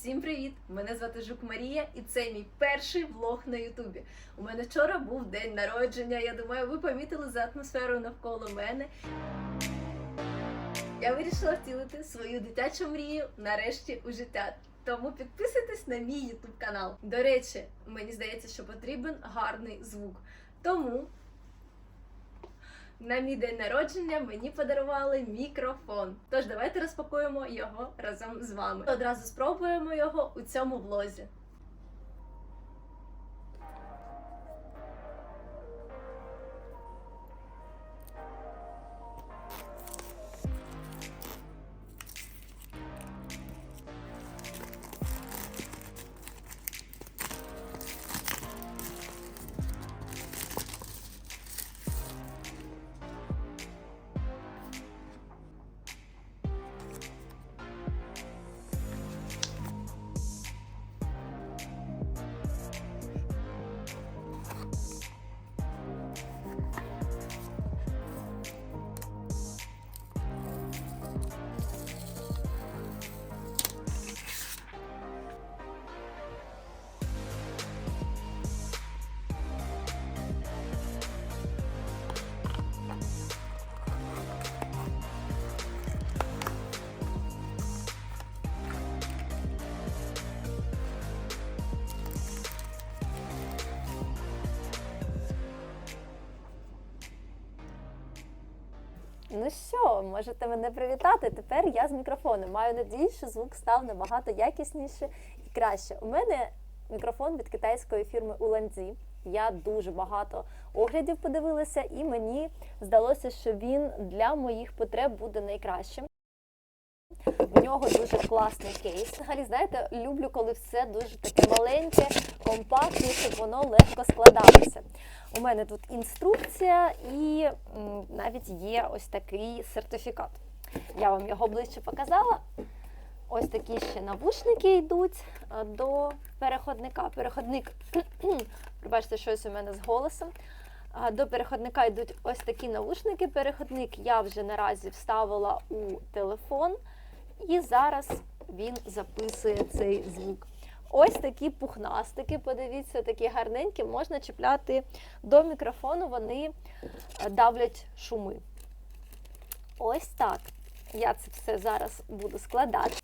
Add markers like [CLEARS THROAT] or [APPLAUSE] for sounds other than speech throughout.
Всім привіт! Мене звати Жук Марія, і це мій перший влог на Ютубі. У мене вчора був день народження. Я думаю, ви помітили за атмосферою навколо мене. Я вирішила втілити свою дитячу мрію нарешті у життя. Тому підписуйтесь на мій Ютуб канал. До речі, мені здається, що потрібен гарний звук. Тому на мій день народження мені подарували мікрофон. Тож давайте розпакуємо його разом з вами. Одразу спробуємо його у цьому влозі. Ну що, можете мене привітати. Тепер я з мікрофоном. Маю надію, що звук став набагато якісніше і краще. У мене мікрофон від китайської фірми Уланзі. Я дуже багато оглядів подивилася, і мені здалося, що він для моїх потреб буде найкращим. В нього дуже класний кейс. Взагалі, знаєте, люблю, коли все дуже таке маленьке, компактне, щоб воно легко складалося. У мене тут інструкція і навіть є ось такий сертифікат. Я вам його ближче показала. Ось такі ще навушники йдуть до переходника. Переходник, [CLEARS THROAT] пробачте, щось у мене з голосом. До переходника йдуть ось такі навушники. Переходник я вже наразі вставила у телефон, і зараз він записує цей звук. Ось такі пухнастики, подивіться, такі гарненькі, можна чіпляти до мікрофону, вони е, давлять шуми. Ось так. Я це все зараз буду складати.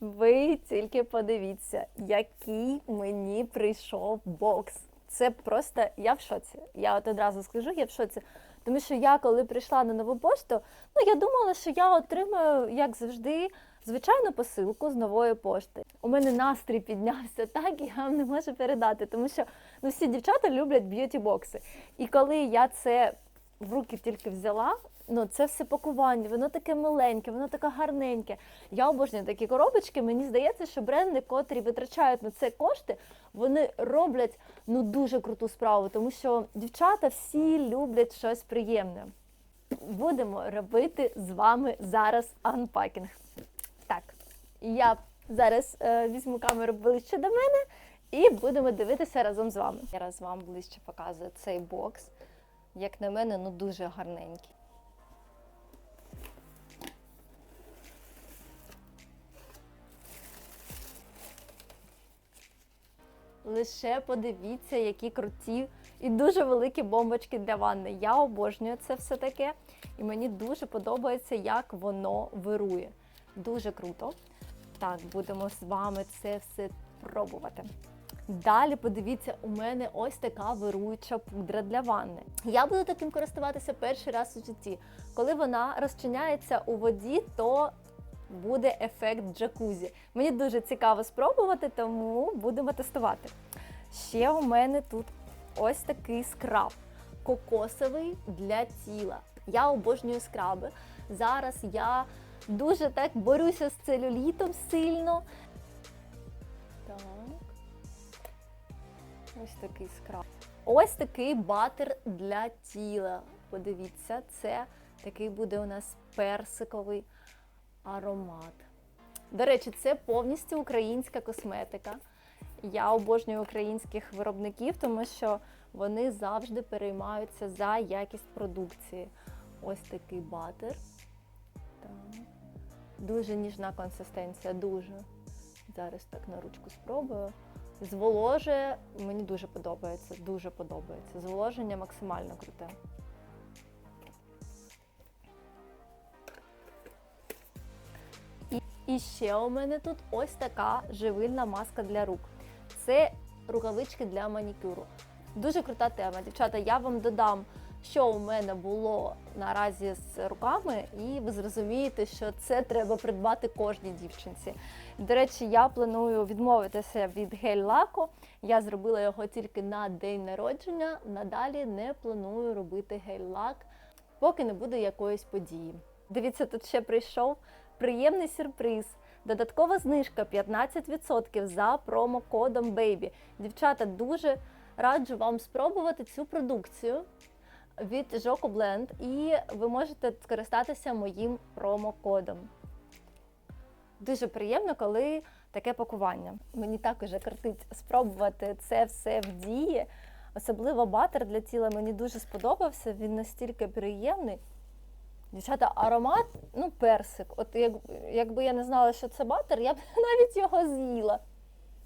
Ви тільки подивіться, який мені прийшов бокс. Це просто я в шоці. Я от одразу скажу, я в шоці. Тому що я, коли прийшла на нову пошту, ну я думала, що я отримаю, як завжди, звичайну посилку з нової пошти. У мене настрій піднявся так, я вам не можу передати, тому що ну, всі дівчата люблять б'юті-бокси. І коли я це в руки тільки взяла, ну це все пакування, воно таке маленьке, воно таке гарненьке. Я обожнюю такі коробочки. Мені здається, що бренди, котрі витрачають на це кошти, вони роблять ну дуже круту справу, тому що дівчата всі люблять щось приємне. Будемо робити з вами зараз анпакінг. Я зараз е, візьму камеру ближче до мене і будемо дивитися разом з вами. Я раз вам ближче показую цей бокс. Як на мене, ну дуже гарненький. Лише подивіться, які круті і дуже великі бомбочки для ванни. Я обожнюю це все таке, і мені дуже подобається, як воно вирує. Дуже круто. Так, будемо з вами це все пробувати. Далі подивіться, у мене ось така вируюча пудра для ванни. Я буду таким користуватися перший раз у житті. Коли вона розчиняється у воді, то буде ефект джакузі. Мені дуже цікаво спробувати, тому будемо тестувати. Ще у мене тут ось такий скраб кокосовий для тіла. Я обожнюю скраби. Зараз я дуже так борюся з целюлітом сильно. Так. Ось такий скраб. Ось такий батер для тіла. Подивіться, це такий буде у нас персиковий аромат. До речі, це повністю українська косметика. Я обожнюю українських виробників, тому що вони завжди переймаються за якість продукції. Ось такий батер. Так. Дуже ніжна консистенція, дуже. Зараз так на ручку спробую. Зволожує, мені дуже подобається, дуже подобається. Зволоження максимально круте. І, і ще у мене тут ось така живильна маска для рук. Це рукавички для манікюру. Дуже крута тема. Дівчата, я вам додам, що у мене було наразі з руками, і ви зрозумієте, що це треба придбати кожній дівчинці. До речі, я планую відмовитися від гель-лаку. Я зробила його тільки на день народження. Надалі не планую робити гель-лак, поки не буде якоїсь події. Дивіться, тут ще прийшов приємний сюрприз. Додаткова знижка 15% за промокодом BABY. Дівчата, дуже раджу вам спробувати цю продукцію від Joko Blend і ви можете скористатися моїм промокодом. Дуже приємно, коли таке пакування. Мені також кортить спробувати це все в дії. Особливо батер для тіла мені дуже сподобався. Він настільки приємний. Дівчата, аромат, ну, персик. От як, якби я не знала, що це батер, я б [LAUGHS] навіть його з'їла.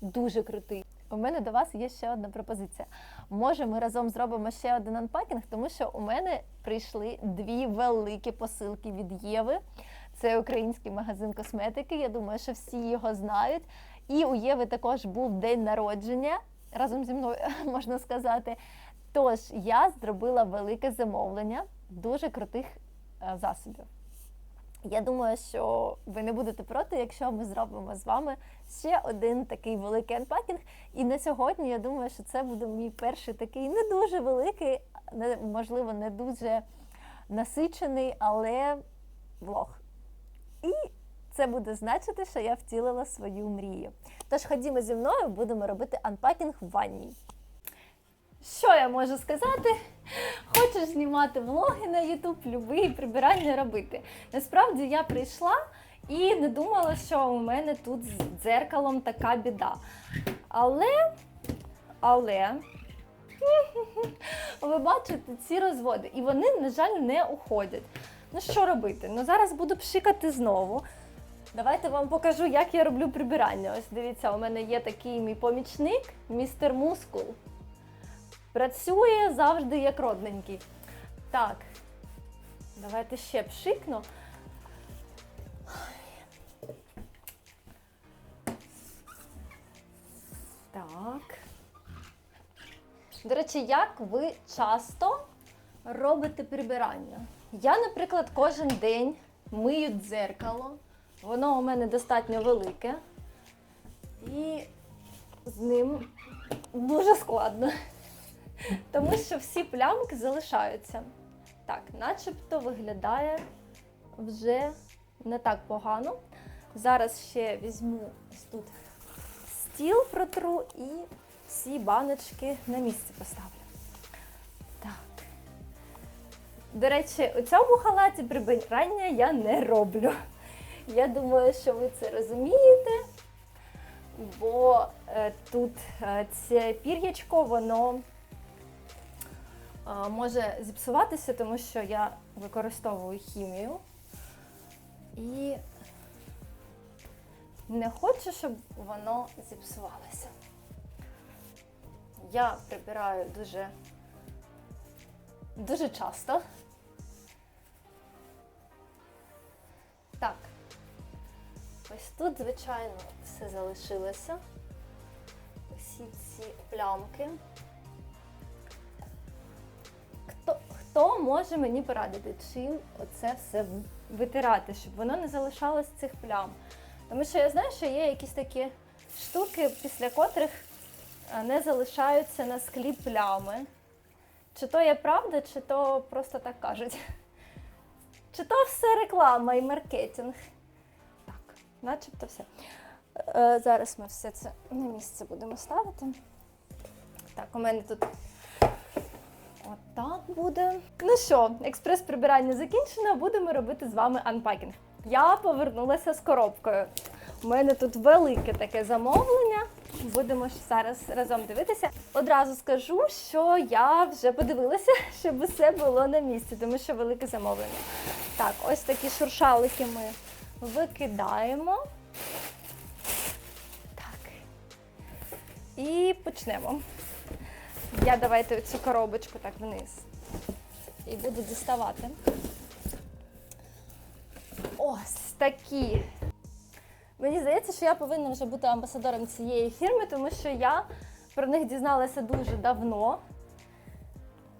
Дуже крутий. У мене до вас є ще одна пропозиція. Може, ми разом зробимо ще один анпакінг, тому що у мене прийшли дві великі посилки від Єви. Це український магазин косметики. Я думаю, що всі його знають. І у Єви також був день народження разом зі мною, [LAUGHS] можна сказати. Тож я зробила велике замовлення дуже крутих е, засобів. Я думаю, що ви не будете проти, якщо ми зробимо з вами ще один такий великий анпакінг. І на сьогодні я думаю, що це буде мій перший такий не дуже великий, не, можливо, не дуже насичений, але влог. І це буде значити, що я втілила свою мрію. Тож ходімо зі мною, будемо робити анпакінг в ванній. Що я можу сказати? Хочеш знімати влоги на YouTube, любий прибирання робити. Насправді я прийшла і не думала, що у мене тут з дзеркалом така біда. Але, але [LAUGHS] ви бачите ці розводи, і вони, на жаль, не уходять. Ну що робити? Ну зараз буду пшикати знову. Давайте вам покажу, як я роблю прибирання. Ось дивіться, у мене є такий мій помічник, містер Мускул. Працює завжди як родненький. Так, давайте ще пшикну. Так. До речі, як ви часто робите прибирання? Я, наприклад, кожен день мию дзеркало. Воно у мене достатньо велике. І з ним дуже складно. Тому що всі плямки залишаються. Так, начебто виглядає вже не так погано. Зараз ще візьму ось тут стіл протру і всі баночки на місце поставлю. Так. До речі, у цьому халаті прибирання я не роблю. Я думаю, що ви це розумієте, бо е, тут е, це пір'ячко, воно може зіпсуватися, тому що я використовую хімію. І не хочу, щоб воно зіпсувалося. Я прибираю дуже, дуже часто. Так. Ось тут, звичайно, все залишилося. Усі ці плямки. Хто, може мені порадити, чим оце все витирати, щоб воно не залишалось цих плям? Тому що я знаю, що є якісь такі штуки, після котрих е, не залишаються на склі плями. Чи то є правда, чи то просто так кажуть. Чи то все реклама і маркетинг. Так, начебто все. Е, зараз ми все це на місце будемо ставити. Так, у мене тут отак буде. Ну що, експрес-прибирання закінчено, будемо робити з вами анпакінг. Я повернулася з коробкою. У мене тут велике таке замовлення. Будемо зараз разом дивитися. Одразу скажу, що я вже подивилася, щоб усе було на місці, тому що велике замовлення. Так, ось такі шуршалики ми викидаємо. Так. І почнемо. Я давайте цю коробочку так вниз. І буду діставати. Ось такі. Мені здається, що я повинна вже бути амбасадором цієї фірми, тому що я про них дізналася дуже давно.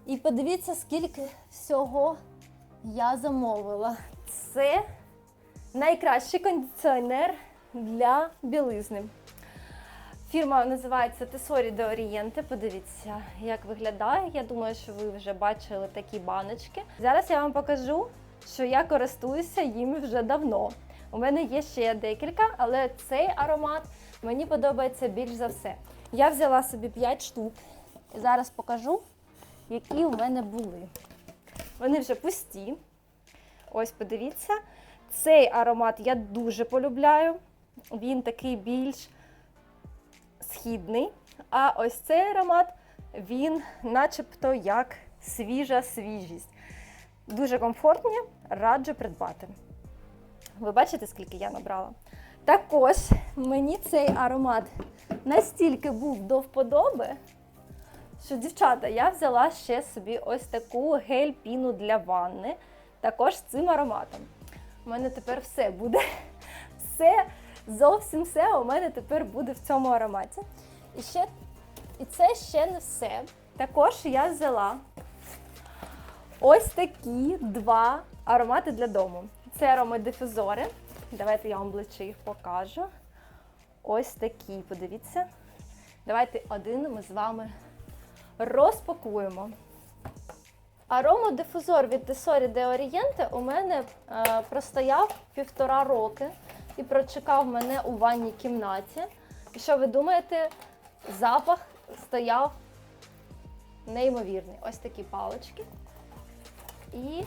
І подивіться, скільки всього я замовила. Це найкращий кондиціонер для білизни. Фірма називається Tesori de Oriente. Подивіться, як виглядає. Я думаю, що ви вже бачили такі баночки. Зараз я вам покажу, що я користуюся їм вже давно. У мене є ще декілька, але цей аромат мені подобається більш за все. Я взяла собі 5 штук і зараз покажу, які у мене були. Вони вже пусті. Ось подивіться. Цей аромат я дуже полюбляю. Він такий більш східний. А ось цей аромат, він начебто як свіжа свіжість. Дуже комфортні, раджу придбати. Ви бачите, скільки я набрала? Також мені цей аромат настільки був до вподоби, що, дівчата, я взяла ще собі ось таку гель-піну для ванни, також з цим ароматом. У мене тепер все буде. Все, зовсім все у мене тепер буде в цьому ароматі. І, ще, і це ще не все. Також я взяла ось такі два аромати для дому. Це аромадифузори. Давайте я вам ближче їх покажу. Ось такі, подивіться. Давайте один ми з вами розпакуємо. Аромадифузор від Tesori de Oriente у мене е, простояв півтора роки і прочекав мене у ванній кімнаті. І що ви думаєте, запах стояв неймовірний. Ось такі палички. І.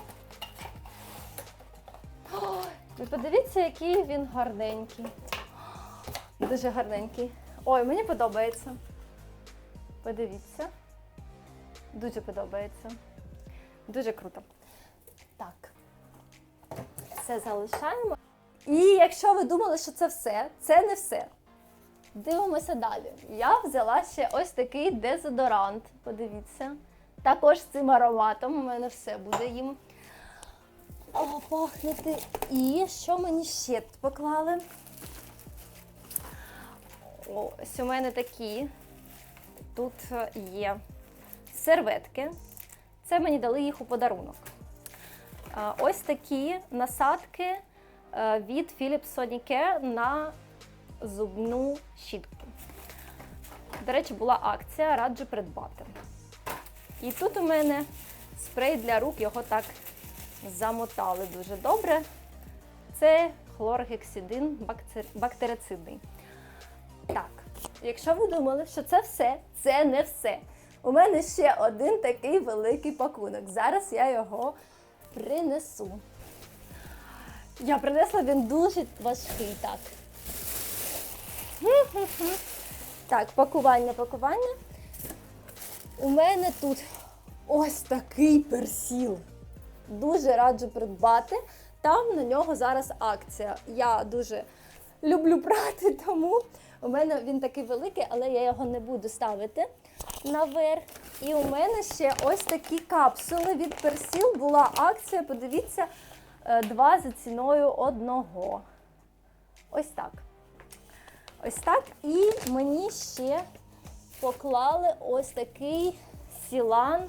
Ви подивіться, який він гарненький. Дуже гарненький. Ой, мені подобається. Подивіться. Дуже подобається. Дуже круто. Так. Все залишаємо. І якщо ви думали, що це все, це не все. Дивимося далі. Я взяла ще ось такий дезодорант. Подивіться. Також з цим ароматом. У мене все буде їм пахнути. І що мені ще тут поклали? Ось у мене такі. Тут є серветки. Це мені дали їх у подарунок. Ось такі насадки від Philips Sonicare на зубну щітку. До речі, була акція, раджу придбати. І тут у мене спрей для рук, його так замотали дуже добре. Це хлоргексидин бактерицидний. Так, якщо ви думали, що це все, це не все. У мене ще один такий великий пакунок. Зараз я його принесу. Я принесла він дуже важкий, так. [LAUGHS] Так, пакування, пакування. У мене тут ось такий персіл. Дуже раджу придбати. Там на нього зараз акція. Я дуже люблю [LAUGHS] прати, тому у мене він такий великий, але я його не буду ставити наверх. І у мене ще ось такі капсули від персіл. Була акція, подивіться, два за ціною одного. Ось так. Ось так. І мені ще поклали ось такий сілан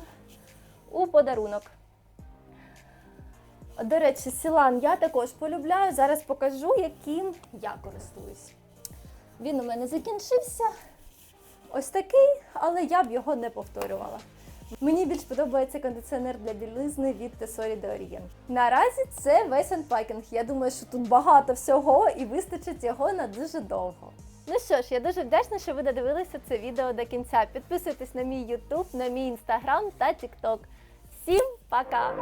у подарунок. До речі, сілан я також полюбляю. Зараз покажу, яким я користуюсь. Він у мене закінчився. Ось такий, але я б його не повторювала. Мені більш подобається кондиціонер для білизни від Tesori de Orient. Наразі це весь анпакінг. Я думаю, що тут багато всього і вистачить його на дуже довго. Ну що ж, я дуже вдячна, що ви додивилися це відео до кінця. Підписуйтесь на мій YouTube, на мій Instagram та TikTok. Всім пока!